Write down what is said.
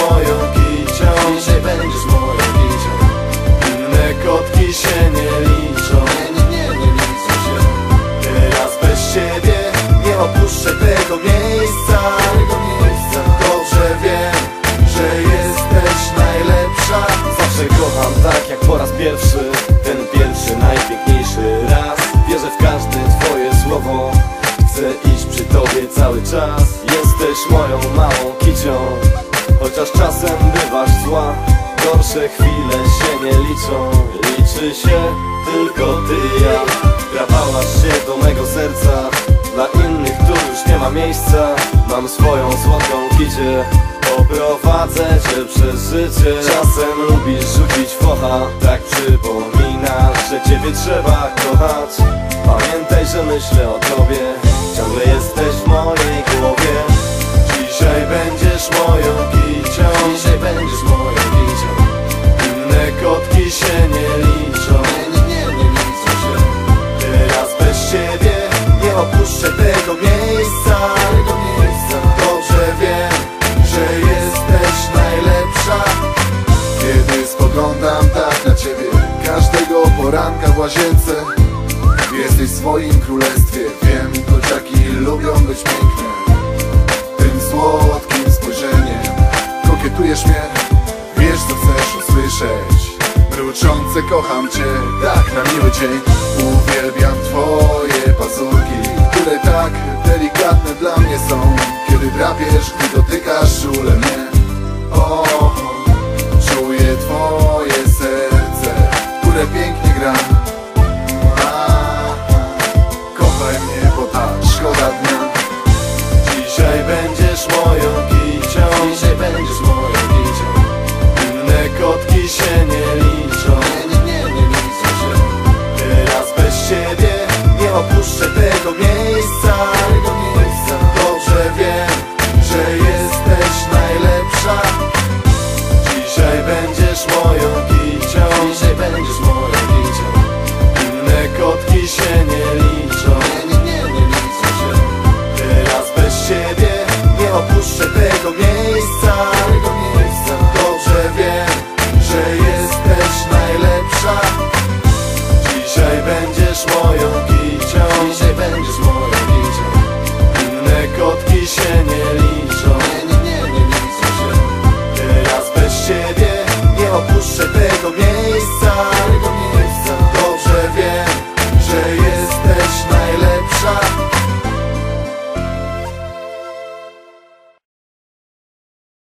moją kicią Dzisiaj będziesz moją kicią Inne kotki się nie liczą. Nie, nie, nie, nie liczę się. Teraz bez ciebie nie opuszczę tego miejsca. Tego miejsca. Dobrze wiem, że jesteś najlepsza. Zawsze kocham tak jak po raz pierwszy. Ten pierwszy, najpiękniejszy raz. Wierzę w każde twoje słowo. Chcę iść przy tobie cały czas. Jesteś moją małą kicią Chociaż czasem bywasz zła Gorsze chwile się nie liczą. Liczy się tylko ty i ja. Grabałaś się do mego serca Dla innych tu już nie ma miejsca. Mam swoją złotą kicię Poprowadzę cię przez życie. Czasem lubisz rzucić focha Tak przypominasz, że ciebie trzeba kochać. Pamiętaj, że myślę o tobie Ciągle jesteś się nie liczą. Nie, nie, nie, liczę się. Teraz bez ciebie nie opuszczę tego miejsca. Tego miejsca. Dobrze wiem, że jesteś najlepsza. Kiedy spoglądam tak na ciebie Każdego poranka w łazience. Jesteś w swoim królestwie Wiem, kociaki lubią być piękne. Tym słodkim spojrzeniem Kokietujesz mnie. Wiesz co chcesz usłyszeć Kocham cię Tak na miły dzień. Uwielbiam twoje pazurki Które tak delikatne dla mnie są. Kiedy drapiesz, gdy opuszczę tego miejsca. Dobrze wiem, że jesteś najlepsza. Dzisiaj będziesz moją kicią. Dzisiaj będziesz moją kicią. Inne kotki się nie liczą. Nie, nie, nie, nie liczę się. Teraz bez ciebie nie opuszczę tego miejsca. Tego miejsca. Dobrze wiem, że jesteś najlepsza. Dzisiaj będziesz moją pisią Dzisiaj będziesz moją picią Inne kotki się nie liczą. Nie, nie, nie, nie liczą się. Teraz bez ciebie nie opuszczę tego miejsca.